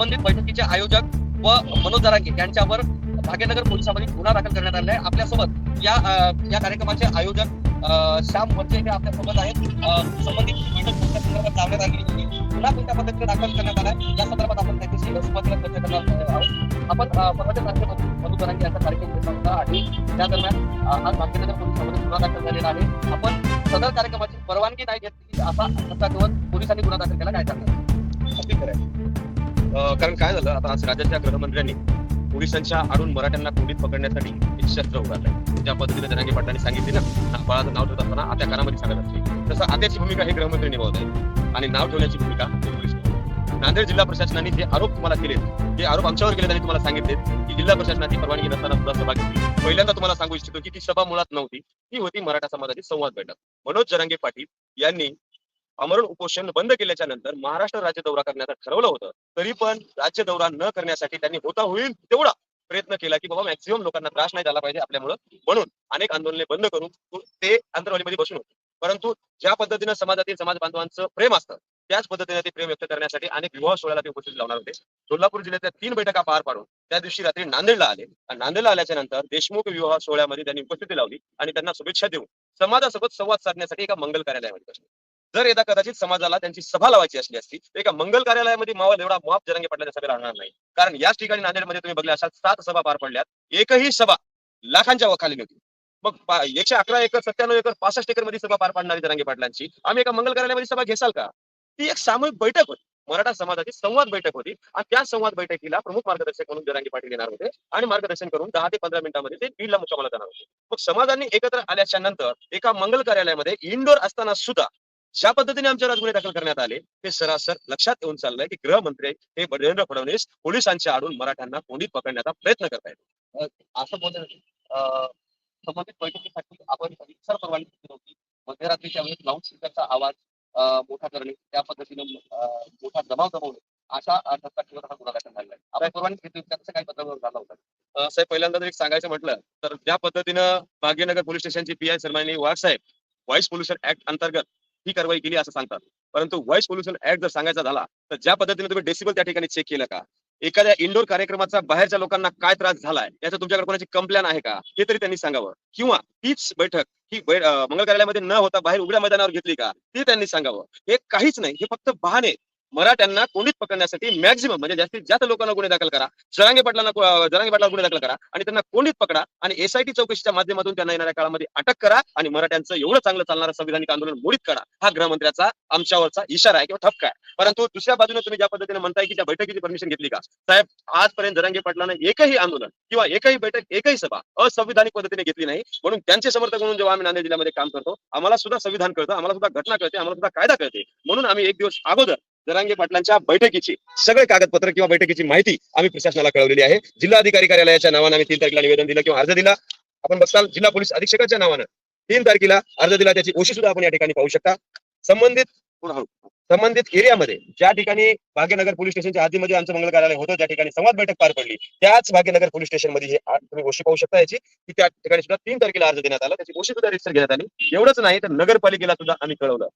संबंधित बैठकीचे आयोजक व मनोज दरांगे यांच्यावर भाग्यनगर पोलिसांमध्ये गुन्हा दाखल करण्यात आला आहे. आपल्यासोबत या या कार्यक्रमाचे आयोजक श्याम वरचे हे आपल्यासोबत आहेत. संबंधित बैठक कोणत्या संदर्भात लावण्यात आली होती. गुन्हा कोणत्या पद्धतीने दाखल करण्यात आला आहे? या संदर्भात आपण त्यांच्याशी सुरुवातीला चर्चा करणार आहोत. आपण अ, परवाच्या तारखेमध्ये मनोज जरांगे यांचा कार्यक्रम घेतला होता आणि त्या दरम्यान आज भाग्यनगर पोलिसांमध्ये गुन्हा दाखल झालेला आहे. आपण सदर कार्यक्रमाची परवानगी नाही घेतली असा धक्का देऊन पोलिसांनी गुन्हा दाखल केला काय सांगणार अगदी खरं आहे. कारण काय झालं? आता आज राज्याच्या गृहमंत्र्यांनी पोलिसांच्या आडून मराठ्यांना कोंडीत पकडण्यासाठी एक शस्त्र उभारलंय ज्या पद्धतीने धनंजय पाटलांनी सांगितले ना बाळाचं नाव ठेवत असताना आत्या कानामध्ये सांगत असते. तसं आत्याची भूमिका हे गृहमंत्री निभावत आहेत आणि नाव ठेवण्याची भूमिका पोलीस नांदेड जिल्हा प्रशासनाने जे आरोप तुम्हाला केले जे आरोप आमच्यावर केले त्यांनी तुम्हाला सांगितले की जिल्हा प्रशासनाची परवानगी नसताना सुद्धा सभा घेतली. पहिल्यांदा तुम्हाला सांगू इच्छितो की ती सभा मुळात नव्हती. ती होती मराठा समाजाची संवाद बैठक. मनोज जरांगे पाटील यांनी अमरण उपोषण बंद केल्याच्यानंतर महाराष्ट्र राज्य दौरा करण्याचं ठरवलं होतं. तरी पण राज्य दौरा न करण्यासाठी त्यांनी होता होईल तेवढा प्रयत्न केला की बाबा मॅक्झिमम लोकांना त्रास नाही झाला पाहिजे आपल्यामुळं. म्हणून अनेक आंदोलने बंद करून ते अंतरवालीमध्ये बसून होते. परंतु ज्या पद्धतीनं समाजातील समाज बांधवांचं प्रेम असतं त्याच पद्धतीने ते प्रेम व्यक्त करण्यासाठी अनेक विवाह सोहळ्याला ते उपस्थित लावणार होते. सोलापूर जिल्ह्यातल्या तीन बैठका पार पाडून त्या दिवशी रात्री नांदेडला आले. आणि नांदेडला आल्याच्यानंतर देशमुख विवाह सोहळ्यामध्ये त्यांनी उपस्थिती लावली आणि त्यांना शुभेच्छा देऊन समाजासोबत संवाद साधण्यासाठी एका मंगल कार्यालयामध्ये बसले. जर एकदा कदाचित समाजाला त्यांची सभा लावायची असली असती तर एका मंगल कार्यालयामध्ये मावल एवढा माप जरंगे पडल्याच्या सभेला राहणार नाही. कारण याच ठिकाणी नांदेडमध्ये तुम्ही बघले अशा सात सभा पार पडल्यात. एकही सभा लाखांच्या वखाली होती मग एकशे अकरा एकर सत्त्याण्णव एकर पासष्ट एकरमध्ये सभा पार पाडणारी जरांगे पाटलांची आम्ही एका मंगल कार्यालयामध्ये सभा घेसाल का? ती एक सामूहिक बैठक होती. मराठा समाजाची संवाद बैठक होती. आणि त्या संवाद बैठकीला प्रमुख मार्गदर्शक म्हणून जरांगी पाटील येणार होते. आणि मार्गदर्शन करून दहा ते पंधरा मिनिटांमध्ये ते बीडला मुक्कामाला जाणार होते. मग समाजांनी एकत्र आल्याच्यानंतर एका मंगल कार्यालयामध्ये इंडोर असताना सुद्धा ज्या पद्धतीने आमच्यावर आज गुन्हे दाखल करण्यात आले ते सरासर लक्षात येऊन चाललंय की गृहमंत्री हे देवेंद्र फडणवीस पोलिसांच्या आडून मराठ्यांना कोंडीत पकडण्याचा प्रयत्न करतायत असं बोलत संबंधित बैठकीसाठी आपण सर परवानगी दिली होती मध्यरात्रीच्या वेळेस लाऊड स्पीकरचा आवाज मोठा करणे त्या पद्धतीने मोठा जमाव जमवणे अशा अ, धक्का ठेवत हा गुन्हा दाखल झालेला आहे. आपण परवानगी घेतली त्याचं काही पत्रावर झाला होता? साहेब पहिल्यांदा जर एक सांगायचं म्हटलं तर ज्या पद्धतीनं भाग्यनगर पोलीस स्टेशनची पी आय सरमानी वाघ साहेब व्हाईस पोल्युशन ऍक्ट अंतर्गत ही कारवाई केली असं सांगतात. परंतु व्हाईस पोल्युशन ऍक्ट जर सांगायचा झाला तर ज्या पद्धतीने तुम्ही डेसिबल त्या ठिकाणी चेक केलं का? एखाद्या इंडोर कार्यक्रमाचा बाहेरच्या लोकांना काय त्रास झालाय? याचं तुमच्याकडे कोणाची कंप्लेन आहे का? हे तरी त्यांनी सांगावं. किंवा तीच बैठक ही मंगल कार्यालयामध्ये न होता बाहेर उघड्या मैदानावर घेतली का? ते त्यांनी सांगावं. हे काहीच नाही. हे फक्त बहाणे. मराठ्यांना कोंडीत पकडण्यासाठी मॅक्झिमम म्हणजे जास्तीत जास्त लोकांना गुन्हे दाखल करा. जरांगे पाटलांना जरांगे पाटला गुन्हे दाखल करा आणि त्यांना कोंडीत पकडा आणि एसआयटी चौकशीच्या माध्यमातून त्यांना येणाऱ्या काळामध्ये अटक करा आणि मराठ्यांचं एवढं चांगलं चालणारं संविधानिक आंदोलन मोडीत करा. हा गृहमंत्र्याचा आमच्यावरचा इशारा आहे किंवा ठपका आहे. परंतु दुसऱ्या बाजूने तुम्ही ज्या पद्धतीने म्हणताय की त्या बैठकीची परमिशन घेतली का? साहेब आजपर्यंत जरांगे पाटलानं एकही आंदोलन किंवा एकही बैठक एकही सभा असंविधानिक पद्धतीने घेतली नाही. म्हणून त्यांचे समर्थक म्हणून जेव्हा आम्ही नांदेड जिल्ह्यामध्ये काम करतो आम्हाला सुद्धा संविधान कळतं आम्हाला सुद्धा घटना कळते आम्हाला सुद्धा कायदा कळते. म्हणून आम्ही एक दिवस अगोदर जरांगे पाटलांच्या बैठकीची सगळे कागदपत्र किंवा बैठकीची माहिती आम्ही प्रशासनाला कळवलेली आहे. जिल्हाधिकारी कार्यालयाच्या नावानं आम्ही तीन तारखेला निवेदन दिलं किंवा अर्ज दिला. आपण बघताल जिल्हा पोलीस अधीक्षकाच्या नावानं तीन तारखेला अर्ज दिला. त्याची ओशी सुद्धा आपण या ठिकाणी पाहू शकता. संबंधित संबंधित एरियामध्ये ज्या ठिकाणी भाग्यनगर पोलीस स्टेशनच्या आधीमध्ये आमचं मंगल कार्यालय होतं त्या ठिकाणी संवाद बैठक पार पडली. त्याच भाग्यनगर पोलीस स्टेशनमध्ये हे तुम्ही गोष्टी पाहू शकता याची. की त्या ठिकाणी सुद्धा तीन तारखेला अर्ज देण्यात आला. त्याची गोष्टी सुद्धा रजिस्टर घेण्यात आली. एवढंच नाही तर नगरपालिकेला सुद्धा आम्ही कळवलं.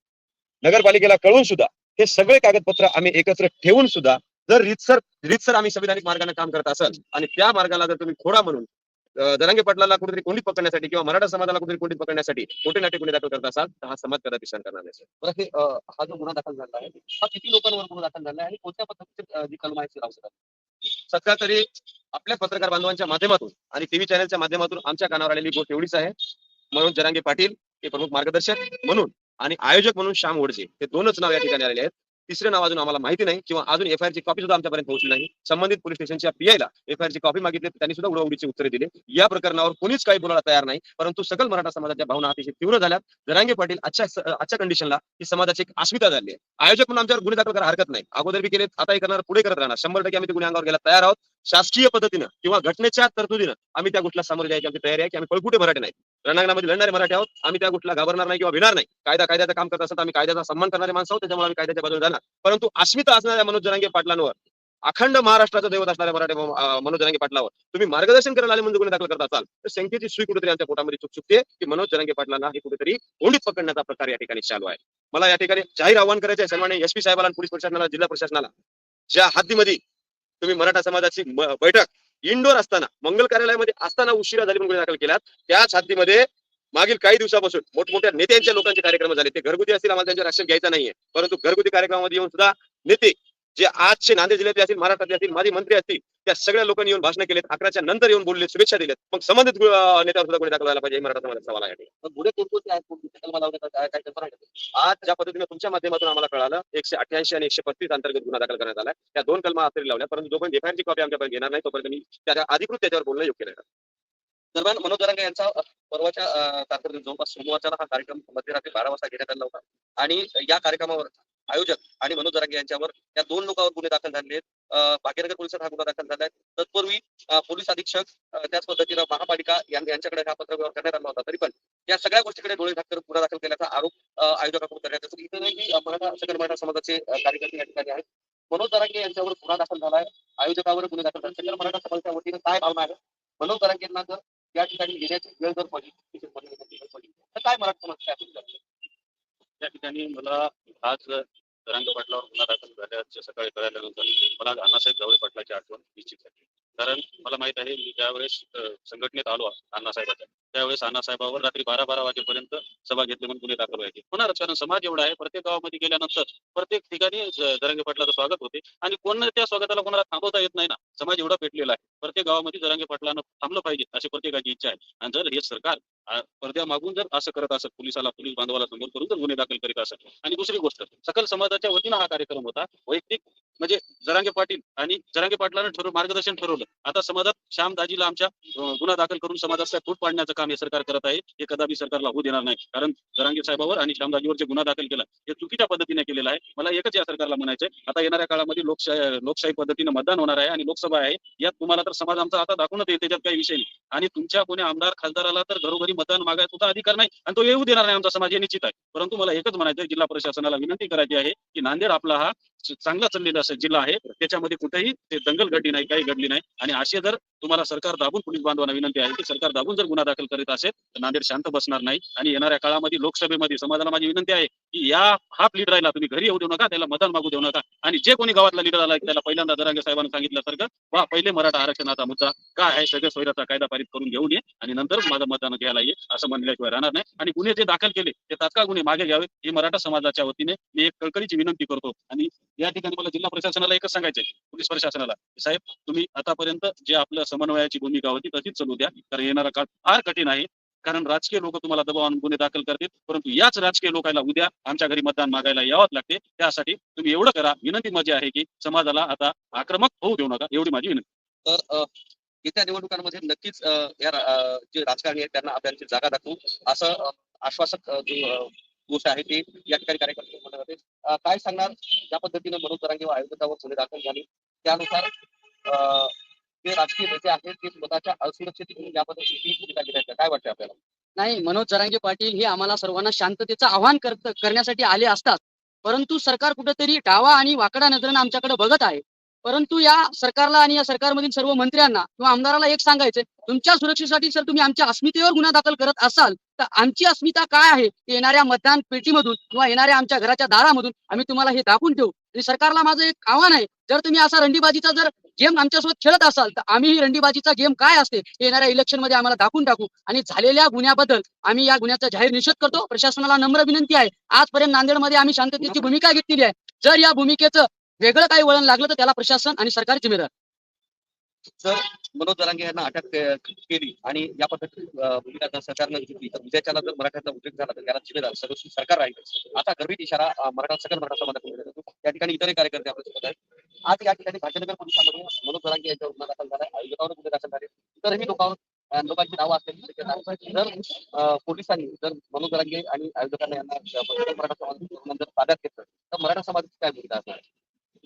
नगरपालिकेला कळवून सुद्धा हे सगळे कागदपत्र आम्ही एकत्र ठेवून सुद्धा जर रितसर रितसर आम्ही संविधानिक मार्गाने काम करत असाल आणि त्या मार्गाला जर तुम्ही खोडा म्हणून अं, जरांगे पाटलाला कुठेतरी कोंडीत पकडण्यासाठी किंवा मराठा समाजाला कुठेतरी कोंडीत पकडण्यासाठी मोठे नाटे गुन्हे दाखल करत असाल तर हा समाज कदापि सहन करणार नाही. बरं हे जो गुन्हा दाखल झाला आहे हा किती लोकांवर गुन्हा दाखल झाला आहे? आणि कोणत्या पद्धतीचे कलम लावू शकतात सध्या तरी आपल्या पत्रकार बांधवांच्या माध्यमातून आणि टीव्ही चॅनलच्या माध्यमातून आमच्या कानावर आलेली गोष्ट एवढीच आहे. मनोज जरांगे पाटील हे प्रमुख मार्गदर्शक म्हणून आणि आयोजक म्हणून श्याम ओढजे हे दोनच नाव या ठिकाणी आलेले आहेत. तिसरे नाव अजून आम्हाला माहिती नाही किंवा अजून एफ ची कॉपी सुद्धा आमच्यापर्यंत पोहोचली नाही. संबंधित पोलीस स्टेशनच्या पीआयला एफ ची कॉपी मागितली त्यांनी सुद्धा उडवडीची उत्तरे दिली. या प्रकरणावर कोणीच काही बोलायला तयार नाही. परंतु सकल मराठा समाजाच्या भावना अतिशय तीव्र झाल्यात. जरांगे पाटील आजच्या आजच्या कंडिशनला ही समाजाची एक अस्मिता झाली आहे. आयोजक म्हणून आमच्यावर गुन्हे दाखल करायला हरकत नाही. अगोदर बी केले आताही करणार पुढे करत राहणार. शंभर टक्के आम्ही ते गुन्हे अंगावर तयार आहोत. शासकीय पद्धतीनं किंवा घटनेच्या तरतुदीनं आम्ही त्या गोष्टीला सामोरे जायची आमची तयारी आहे की आम्ही पळकुटे मराठी नाही रणांगणामध्ये लढणारे मराठी आहोत. आम्ही त्या गोष्टीला घाबरणार नाही किंवा भिणार नाही. कायदा कायद्याचं काम करत असतात. आम्ही कायद्याचा सन्मान करणारे माणसं आहोत. त्याच्यामुळे आम्ही कायद्याच्या बाजूने जाणार. परंतु अस्मिता असणाऱ्या मनोज जरांगे पाटलांवर अखंड महाराष्ट्राचं दैवत असणाऱ्या मराठी मनोज जरांगे पाटलावर तुम्ही मार्गदर्शन करायला आले म्हणजे गुन्हे दाखल करत असाल तर संख्येची सुई कुठेतरी आमच्या पोटामध्ये चुक चुकते की मनोज जरांगे पाटलांना हे कुठेतरी कोंडीत पकडण्याचा प्रकार या ठिकाणी चालू आहे. मला या ठिकाणी जाहीर आव्हान करायचं आहे सन्मान्य एस पी साहेबांना पोलीस प्रशासनाला जिल्हा प्रशासनाला. ज्या हद्दीमध्ये तुम्ही मराठा समाजाची बैठक इंडोर असताना मंगल कार्यालयामध्ये असताना उशिरा झाली म्हणून दाखल केल्यात. त्याच हद्दीमध्ये मागील काही दिवसापासून मोठमोठ्या नेत्यांच्या लोकांचे कार्यक्रम झाले. ते घरगुती असतील आम्हाला त्यांच्यावर ऍक्शन घ्यायचं नाहीये. परंतु घरगुती कार्यक्रमामध्ये येऊन सुद्धा नेते जे आजचे नांदेड जिल्ह्यातले असतील महाराष्ट्रातले असतील माजी मंत्री असतील त्या सगळ्या लोकांनी येऊन भाषण केलेत अकराच्या नंतर येऊन बोलले शुभेच्छा दिलेत मग संबंधित नेत्यावर सुद्धा गुन्हे दाखल व्हायला पाहिजे मराठा समाजाचा सवाल आहे? आज ज्या पद्धतीने तुमच्या माध्यमातून आम्हाला कळालं एकशे अठ्याऐंशी आणि एकशे पस्तीस अंतर्गत गुन्हा दाखल करण्यात आला त्या दोन कलमा अखेरी लावल्या परंतु जोपर्यंत एफआयआरची कॉपी आमच्यापर्यंत घेणार नाही तोपर्यंत मी त्याच्या अधिकृत त्याच्यावर बोलणं योग्य नाही. दरम्यान मनोज जरांगे यांचा परवाच्या कारकिर्दीत जवळपास सोमवारचा हा कार्यक्रम मध्यरात्री बारा वाजता घेण्यात आला होता. आणि या कार्यक्रमावर आयोजक आणि मनोज जरांगे यांच्यावर या दोन लोकांवर गुन्हे दाखल झाले आहेत. भाग्यनगर पोलिसात हा गुन्हा दाखल झाला आहे. तत्पूर्वी पोलीस अधीक्षक त्याच पद्धतीनं महापालिका यांच्याकडे हा पत्रव्यवहार करण्यात आला होता. तरी पण या सगळ्या गोष्टीकडे डोळे झाकून गुन्हा दाखल केल्याचा आरोप आयोजकाकडून करण्यात येतो. इथेही मराठा सकल मराठा समाजाचे कार्यकर्ते या ठिकाणी आहेत. मनोज जरांगे यांच्यावर गुन्हा दाखल झाला आहे. आयोजकावर गुन्हे दाखल झाले. सकल मराठा समाजाच्या वतीनं काय भावना आहे मनोज जरांगे यांना जर या ठिकाणी येण्याची वेळ जर पडली तर काय मराठा समाज काय त्या ठिकाणी मला आज रंग पाटलावर गुन्हा दाखल झाल्याच्या सकाळी कळाल्यानंतर मला अण्णासाहेब जावळे पाटलाची आठवण निश्चित झाली. कारण मला माहीत आहे मी ज्यावेळेस संघटनेत आलो अण्णासाहेबाच्या त्यावेळेस अण्णासाहेबावर रात्री बारा बारा वाजेपर्यंत सभा घेतली म्हणून गुन्हे दाखल व्हायचे. होणारच कारण समाज एवढा आहे प्रत्येक गावामध्ये गेल्यानंतर प्रत्येक ठिकाणी जरंगे जरांगे पाटलाचं स्वागत होते. आणि कोण त्या स्वागताला कोणाला थांबवता येत नाही ना. समाज एवढा पेटलेला आहे. प्रत्येक गावामध्ये जरांगे पाटलानं थांबलं पाहिजे अशी प्रत्येकाची इच्छा आहे. आणि जर हे सरकार पडद्या मागून जर असं करत असत पोलिसाला पोलीस बांधवाला समोर करून जर गुन्हे दाखल करीत असत. आणि दुसरी गोष्ट सकल समाजाच्या वतीनं हा कार्यक्रम होता. वैयक्तिक म्हणजे जरांगे पाटील आणि जरांगे पाटलानं ठरव मार्गदर्शन ठरवलं. आता समाजात श्याम दाजीला आमच्या गुन्हा दाखल करून समाजाचा फूट पाडण्याचं काम हे सरकार करत आहे हे कदापि सरकारला होऊ देणार नाही. कारण जरांगे साहेबावर आणि श्याम दाजीवर जे गुन्हा दाखल केला हे चुकीच्या पद्धतीने केलेला आहे. मला एकच या सरकारला म्हणायचंय आता येणाऱ्या काळामध्ये लोकशाही लोकशाही पद्धतीने मतदान होणार आहे आणि लोकसभा आहे यात तुम्हाला तर समाज आमचा आता दाखवूनच येईल त्याच्यात काही विषय नाही. आणि तुमच्या कोणी आमदार खासदाराला तर घरोघरी मतदान मागायचा सुद्धा अधिकार नाही आणि तो येऊ देणार नाही आमचा समाज हे निश्चित आहे. परंतु मला एकच म्हणायचं जिल्हा प्रशासनाला विनंती करायची आहे की नांदेड आपला हा चांगला चाललेला असा जिल्हा आहे त्याच्यामध्ये कुठेही ते दंगल घडली नाही काही घडली नाही. आणि असे जर तुम्हाला सरकार दाबून पोलीस बांधवांना विनंती आहे की सरकार दाबून जर गुन्हा दाखल करीत असेल तर नांदेड शांत बसणार नाही. आणि येणाऱ्या काळामध्ये लोकसभेमध्ये समाजाला माझी विनंती आहे की या हा लीड राहिला तुम्ही घरी येऊ देऊ नका त्याला मतदान मागू देऊ नका. आणि जे कोणी गावातला लीडर आला त्याला पहिल्यांदा जरांगे सांगितलं सांगितल्यासारखं वा पहिले मराठा आरक्षणाचा मुद्दा काय आहे? सगळं सोयराचा कायदा पारित करून घेऊन ये आणि नंतर माझं मतदान घ्यायला ये असं म्हणल्याशिवाय राहणार नाही. आणि गुन्हे जे दाखल केले ते तात्काळ गुन्हे मागे घ्यावे ही मराठा समाजाच्या वतीने मी एक कळकळीची विनंती करतो. आणि या ठिकाणी मला जिल्हा प्रशासनाला एकच सांगायचं पोलीस प्रशासनाला. साहेब तुम्ही आतापर्यंत जे आपलं समन्वयाची भूमिका होती तशीच चालू द्या. कारण येणारा काळ फार कठीण आहे. कारण राजकीय लोक तुम्हाला दबाव आणून गुन्हे दाखल करतील. परंतु याच राजकीय लोकांना उद्या आमच्या घरी मतदान मागायला यावंच लागते. त्यासाठी तुम्ही एवढं करा. विनंती माझी आहे की समाजाला आता आक्रमक होऊ देऊ नका. एवढी माझी विनंती. तर येत्या निवडणुकांमध्ये नक्कीच या जे राजकारणी आहेत त्यांना आपल्याची जागा दाखवू. असं आश्वासक जो गोष्ट आहे ती या ठिकाणी कार्यकर्ते काय सांगणार? ज्या पद्धतीने मनोज जरांगे व आयोजकावर गुन्हे दाखल झाले त्यानुसार जे राजकीय नेते आहेत ते स्वतःच्या असुरक्षित या भूमिका घेत काय वाटतं आपल्याला? नाही मनोज जरांगे पाटील हे आम्हाला सर्वांना शांततेचं आव्हान करण्यासाठी आले असतात. परंतु सरकार कुठेतरी डावा आणि वाकडा नजरेनं आमच्याकडे बघत आहे. परंतु या सरकारला आणि या सरकारमधील सर्व मंत्र्यांना किंवा आमदाराला एक सांगायचंय. तुमच्या सुरक्षेसाठी जर तुम्ही आमच्या अस्मितेवर गुन्हा दाखल करत असाल तर आमची अस्मिता काय आहे? ते येणाऱ्या मतदान पेटीमधून किंवा येणाऱ्या आमच्या घराच्या दारामधून आम्ही तुम्हाला हे दाखवून ठेवू. आणि सरकारला माझं एक आव्हान आहे. जर तुम्ही असा रंडीबाजीचा जर गेम आमच्यासोबत खेळत असाल तर आम्ही ही रंडीबाजीचा गेम काय असते हे येणाऱ्या इलेक्शनमध्ये आम्हाला दाखवून टाकू. आणि झालेल्या गुन्ह्याबद्दल आम्ही या गुन्ह्याचा जाहीर निषेध करतो. प्रशासनाला नम्र विनंती आहे. आजपर्यंत नांदेडमध्ये आम्ही शांततेची भूमिका घेतलेली आहे. जर या भूमिकेचं वेगळं काही वळण लागलं तर त्याला प्रशासन आणि सरकार जिम्मेदार जर मनोज जरांगे यांना अटक केली आणि या पद्धतीची भूमिका जर सरकारनं घेतली. तर उद्याच्याला जर मराठ्याचा उद्रेक झाला तर याला जिम्मेदार सर्वस्वी सरकार राहील. असा गर्भित इशारा मराठा सकल मराठा समाजाकडून या ठिकाणी इतरही कार्यकर्ते आपल्यासोबत आहेत. आज या ठिकाणी भाग्यनगर पोलिसांमध्ये मनोज जरांगे यांच्या गुन्हा दाखल झाला आहे आयोजकावर गुन्हे दाखल झाले. इतरही लोकांवर लोकांची नावं असल्याची शक्यता जर पोलिसांनी जर मनोज जरांगे आणि आयोजकांना यांना मराठा समाज जर ताब्यात घेतलं तर मराठा समाजाची काय भूमिका असणार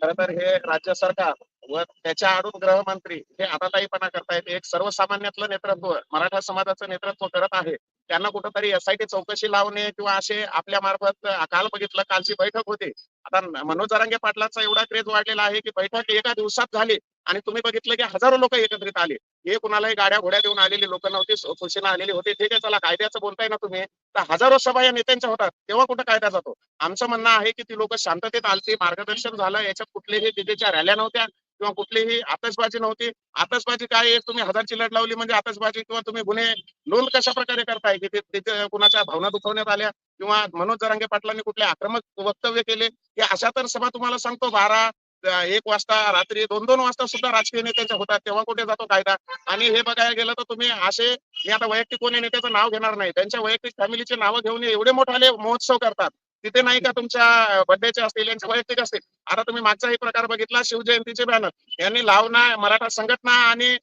खरं तर हे राज्य सरकार व त्याच्या आडून गृहमंत्री हे आताताईपणा करतायत. एक सर्वसामान्यातलं नेतृत्व मराठा समाजाचं नेतृत्व करत आहे. त्यांना कुठंतरी एसआयटी चौकशी लावणे किंवा असे आपल्या मार्फत काल बघितलं कालची बैठक होती. आता मनोज जरांगे पाटलाचा एवढा क्रेज वाढलेला आहे की बैठक एका दिवसात झाली आणि तुम्ही बघितलं की हजारो लोक एकत्रित आले. हे कुणालाही गाड्या घोड्या देऊन आलेली लोक नव्हती खुशीला आलेली होती. ठीक आहे चला कायद्याचं बोलताय ना तुम्ही. तर हजारो सभा या नेत्यांच्या होतात. तेव्हा कुठं कायदा जातो? आमचं म्हणणं आहे की ती लोक शांततेत आलती मार्गदर्शन झालं याच्यात कुठलेही तिथेच्या रॅल्या नव्हत्या. किंवा कुठलीही आतषबाजी नव्हती. आतषबाजी काय आहे? तुम्ही हजार चिलट लावली म्हणजे आतषबाजी किंवा तुम्ही गुन्हे नोंद कशा प्रकारे करताय? की तिथे कुणाच्या भावना दुखवण्यात आल्या? किंवा मनोज जरांगे पाटलांनी कुठले आक्रमक वक्तव्य केले? की अशा तर सभा तुम्हाला सांगतो. बारा एक वाजता रात्री दोन दोन वाजता सुद्धा राजकीय नेत्यांच्या होतात. तेव्हा कुठे जातो कायदा? आणि हे बघायला गेलं तर तुम्ही असे मी आता वैयक्तिक कोणी नेत्याचं नाव घेणार नाही. त्यांच्या वैयक्तिक फॅमिलीचे नावं घेऊन एवढे मोठाले महोत्सव करतात. तिथे नाही का तुमच्या बड्डेचे असतील यांचे वैयक्तिक असतील. आता तुम्ही मागचाही प्रकार बघितला शिवजयंतीचे बॅनर यांनी लावणा मराठा संघटना आणि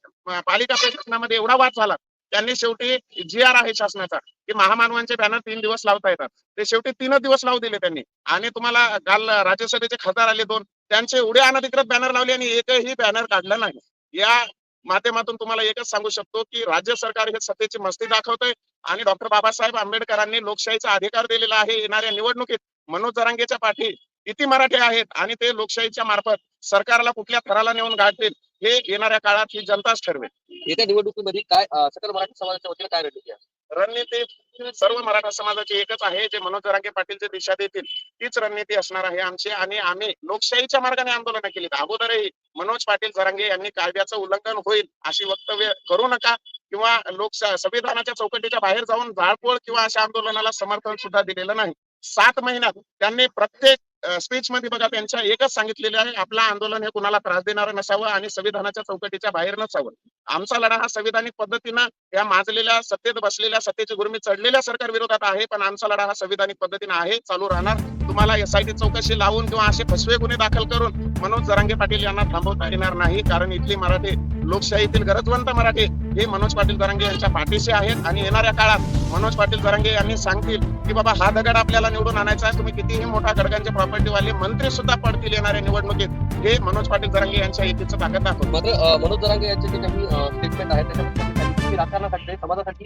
पालिका प्रशासनामध्ये एवढा वाद झाला. त्यांनी शेवटी जी आर आहे शासनाचा की महामानवांचे बॅनर तीन दिवस लावता येतात. ते शेवटी तीनच दिवस लावू दिले त्यांनी. आणि तुम्हाला काल राज्यसभेचे खासदार आले दोन त्यांचे एवढे अनधिकृत बॅनर लावले आणि एकही बॅनर काढला नाही. या माध्यमातून तुम्हाला एकच सांगू शकतो की राज्य सरकार हे सत्तेची मस्ती दाखवतंय आणि डॉक्टर बाबासाहेब आंबेडकरांनी लोकशाहीचा अधिकार दिलेला आहे येणाऱ्या निवडणुकीत. मनोज जरांगेच्या पाठी किती मराठी आहेत आणि ते लोकशाहीच्या मार्फत सरकारला कुठल्या थराला नेऊन गाठतील हे येणाऱ्या काळात ही जनताच ठरवेल. येत्या निवडणुकीमध्ये काय सकल मराठी समाजाच्या वतीने काय रणनीती आहे? रणनीती सर्व मराठा समाजाची एकच आहे जे मनोज जरांगे पाटील जे दिशा देतील तीच रणनीती असणार आहे आमची. आणि आम्ही लोकशाहीच्या मार्गाने आंदोलन केली अगोदरही मनोज पाटील जरांगे यांनी कायद्याचं उल्लंघन होईल अशी वक्तव्य करू नका किंवा लोक संविधानाच्या चौकटीच्या बाहेर जाऊन जाळपोळ किंवा अशा आंदोलनाला समर्थन सुद्धा दिलेलं नाही. सात महिन्यात त्यांनी प्रत्येक स्पीच मध्ये बघा त्यांच्या एकच सांगितलेले आहे आपलं आंदोलन हे कुणाला त्रास देणारं नसावं आणि संविधानाच्या चौकटीच्या बाहेर नसावं. आमचा लढा हा संविधानिक पद्धतीनं या माजलेल्या सत्तेत बसलेल्या सत्तेची गुरमी चढलेल्या सरकार विरोधात आहे पण आमचा लढा हा संविधानिक पद्धतीने आहे चालू राहणार. तुम्हाला एसआयटी चौकशी लावून किंवा असे फसवे गुन्हे दाखल करून मनोज जरांगे पाटील यांना थांबवता येणार नाही कारण इथली मराठी लोकशाहीतील गरजवंत मराठी हे मनोज पाटील जरांगे यांच्या पाठीशी आहेत. आणि येणाऱ्या काळात मनोज पाटील जरांगे यांनी सांगतील की बाबा हा दगड आपल्याला निवडून आणायचा आहे तुम्ही कितीही मोठा गडगांचे प्रॉपर्टी वाले मंत्री सुद्धा पडतील येणाऱ्या निवडणुकीत. हे मनोज पाटील जरांगे यांच्या युतीचं ताकद दाखवतो मात्र मनोज जरांगे यांचे जे काही स्टेटमेंट आहे त्याच्यामध्ये राजकारणासाठी समाजासाठी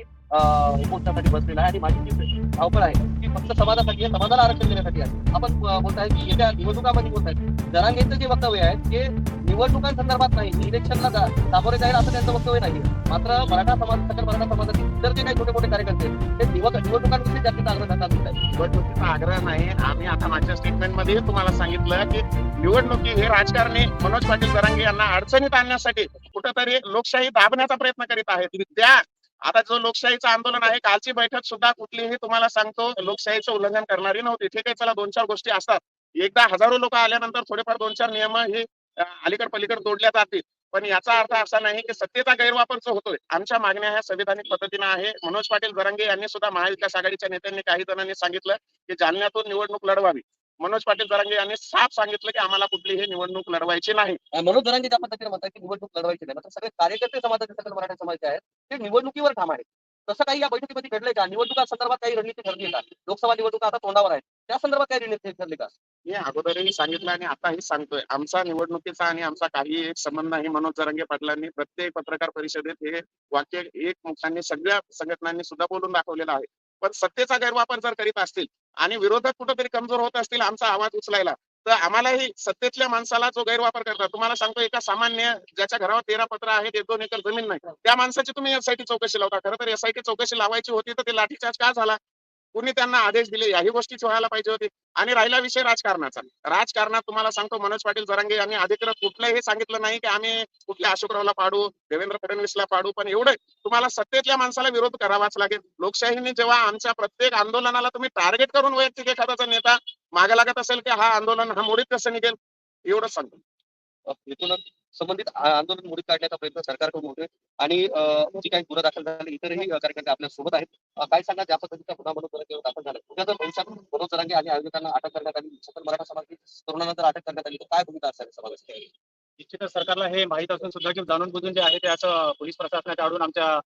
उपोषणासाठी बसलेला आहे आणि माझी जी धावपळ आहे ती फक्त समाजासाठी आहे समाजाला आरक्षण देण्यासाठी आहे. आपण बोलताय की येत्या निवडणुकामध्ये बोलताय. जरांगेचं जे वक्तव्य आहे ते निवडणुकांसंदर्भात नाही इलेक्शनला सामोरे जाईल असं त्यांचं वक्तव्य नाही मात्र मराठा समाज सकल मराठा समाजातील इतर जे काही छोटे मोठे कार्यकर्ते ते निवडणुकांविषयी जास्त आग्रह करतात. निवडणुकीचा आग्रह नाही. आम्ही आता माझ्या स्टेटमेंटमध्ये तुम्हाला सांगितलं की निवडणुकी हे राजकारणी मनोज पाटील जरांगे यांना अडचणीत आणण्यासाठी कुठंतरी लोकशाही दाबण्याचा प्रयत्न करीत आहेत. त्या आता जो लोकशाहीचं आंदोलन आहे कालची बैठक सुद्धा कुठलीही तुम्हाला सांगतो लोकशाहीचं उल्लंघन करणारी नव्हती. ठीक आहे चला दोन चार गोष्टी असतात. एकदा हजारो लोक आल्यानंतर थोडेफार दोन चार नियम हे अलीकड पलीकड तोडल्या जातील. पण याचा अर्थ असा नाही की सत्तेचा गैरवापर जो होतोय. आमच्या मागण्या ह्या संविधानिक पद्धतीने आहे. मनोज पाटील जरांगे यांनी सुद्धा महाविकास आघाडीच्या नेत्यांनी काही जणांनी सांगितलं की जालन्यातून निवडणूक लढवावी. मनोज पाटील जरांगे यांनी साफ सांगितलं की आम्हाला कुठलीही निवडणूक लढवायची नाही. मनोज जरांगे ज्या पद्धतीने म्हणतात की निवडणूक लढवायची नाही मात्र सगळे कार्यकर्ते समाजाचे सकल मराठा समाजाचे आहेत ते निवडणुकीवर ठाम आहेत. तसं काही या बैठकीमध्ये घडलंय का? निवडणुका संदर्भात काही रणनीती ठरली का? लोकसभा निवडणुका आता तोंडावर आहेत. त्या संदर्भात काही रणनीती ठरली का? मी अगोदरही सांगितलं आणि आताही सांगतोय. आमचा निवडणुकीचा आणि आमचा काही एक संबंध नाही मनोज जरांगे पाटलांनी. प्रत्येक पत्रकार परिषदेत हे वाक्य एक मुखांनी सगळ्या संघटनांनी सुद्धा बोलून दाखवलेलं आहे. पण सत्तेचा गैरवापर जर करीत असतील आणि विरोधक कुठेतरी कमजोर होत असतील आमचा आवाज उचलायला तर आम्हालाही सत्तेतल्या माणसाला जो गैरवापर करतात. तुम्हाला सांगतो एका सामान्य ज्याच्या घरावर तेरा पत्र आहेत एक दोन एकर जमीन नाही त्या माणसाची तुम्ही एसआयटी चौकशी लावता. खरं तर एसआयटी चौकशी लावायची होती तर ते लाठीचार्ज का झाला? कुणी त्यांना आदेश दिले याही गोष्टीच व्हायला पाहिजे होती. आणि राहिला विषय राजकारणाचा. राजकारणात तुम्हाला सांगतो मनोज पाटील जरांगे यांनी अधिकृत कुठलंही हे सांगितलं नाही की आम्ही कुठल्या अशोकरावला पाडू देवेंद्र फडणवीसला पाडू पण एवढं तुम्हाला सत्तेतल्या माणसाला विरोध करावाच लागेल. लोकशाहीने जेव्हा आमच्या प्रत्येक आंदोलनाला तुम्ही टार्गेट करून वैयक्तिक एखाद्याचा नेता मागे लागत असेल की हा आंदोलन हा मोडीत कसं निघेल? एवढंच सांगतो. इथूनच संबंधित आंदोलन मोडीत काढण्याचा प्रयत्न सरकारकडून होतोय. आणि जी काही गुन्हा दाखल झाले इतरही कार्यकर्ते आपल्यासोबत आहेत. काय सांगा ज्या पद्धतीचा गुन्हा मनोज दाखल झाला. उद्या जर भविष्यात मनोज जरांगे आणि आयोजकांना अटक करण्यात आली सकल मराठा समाजातील तरुणांना जर अटक करण्यात आली तर काय भूमिका असावी समाजाची? निश्चितच सरकारला हे माहीत असून सुद्धा की जाणून बुजून जे आहे ते असं पोलीस प्रशासनाच्या आडून आमच्या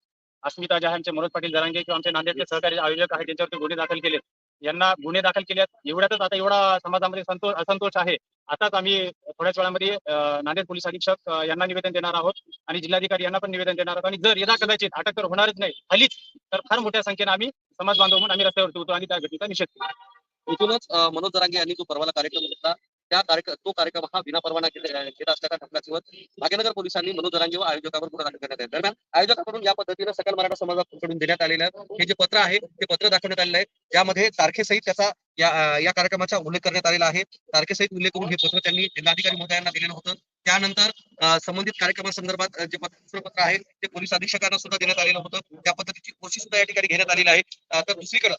अस्मिता ज्या आहे, आमचे मनोज पाटील जरांगे किंवा आमचे नांदेडचे सहकारी आयोजक आहेत त्यांच्यावरती गुन्हे दाखल केले यांना गुन्हे दाखल केल्यात एवढ्यातच आता एवढा समाजामध्ये संतोष असंतोष आहे. आताच आम्ही थोड्याच वेळामध्ये नांदेड पोलीस अधीक्षक यांना निवेदन देणार आहोत आणि जिल्हाधिकारी यांना पण निवेदन देणार आहोत. आणि जर यदा कदाचित अटक तर होणारच नाही हल्लीच तर फार मोठ्या संख्येने आम्ही समाज बांधव म्हणून आम्ही रस्त्यावरती होतो आणि त्या घटनेचा निषेध केला. इथूनच मनोज दरांगे यांनी जो परवाला कार्यक्रम घेतला त्या कार्यक्रम तो कार्यक्रम हा विनापरवाना केला केला असल्याचा ठपका भाग्यनगर पोलिसांनी मनोजरांजी व आयोजकावर गुन्हा दाखल करण्यात आहे दरम्यान आयोजकाकडून या पद्धतीनं सकल मराठा समाजाकडून देण्यात आलेलं हे जे पत्र आहे ते पत्र दाखवण्यात आलेलं आहे. यामध्ये तारखेसहित त्याचा या या कार्यक्रमाचा उल्लेख करण्यात आलेला आहे. तारखेसहित उल्लेख करून हे पत्र त्यांनी जिल्हाधिकारी महोदयांना दिलेलं होतं. त्यानंतर संबंधित कार्यक्रमासंदर्भात जे पत्र पत्र आहे ते पोलीस अधीक्षकांना सुद्धा देण्यात आलेलं होतं. त्या पद्धतीची कोशिश सुद्धा या ठिकाणी घेण्यात आलेली आहे. तर दुसरीकडे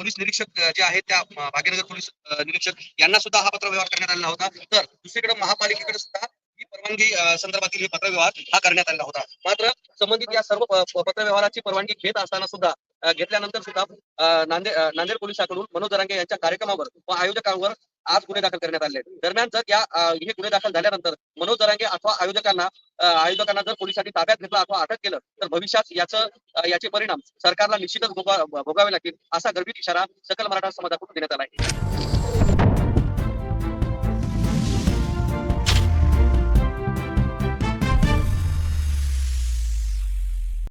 पोलीस निरीक्षक जे आहेत त्या भाग्यनगर पोलीस निरीक्षक यांना सुद्धा हा पत्र व्यवहार करण्यात आलेला होता. तर दुसरीकडे महापालिकेकडे सुद्धा ही परवानगी संदर्भातील हे पत्रव्यवहार हा करण्यात आलेला होता. मात्र संबंधित या सर्व पत्रव्यवहाराची परवानगी घेत असताना सुद्धा घेतल्यानंतर सुद्धा नांदेड नांदेड पोलिसांकडून मनोज जरांगे यांच्या कार्यक्रमावर व आयोजकांवर आज गुन्हे दाखल करण्यात आले दरम्यान जर या हे गुन्हे दाखल झाल्यानंतर मनोज दरांगे अथवा आयोजकांना आयोजकांना जर पोलिसांनी ताब्यात घेतलं अथवा अटक केलं तर भविष्यात याचं याचे परिणाम सरकारला निश्चितच भोगा- भोगावे लागतील असा गर्भित इशारा सकल मराठा समाजाकडून देण्यात आला आहे.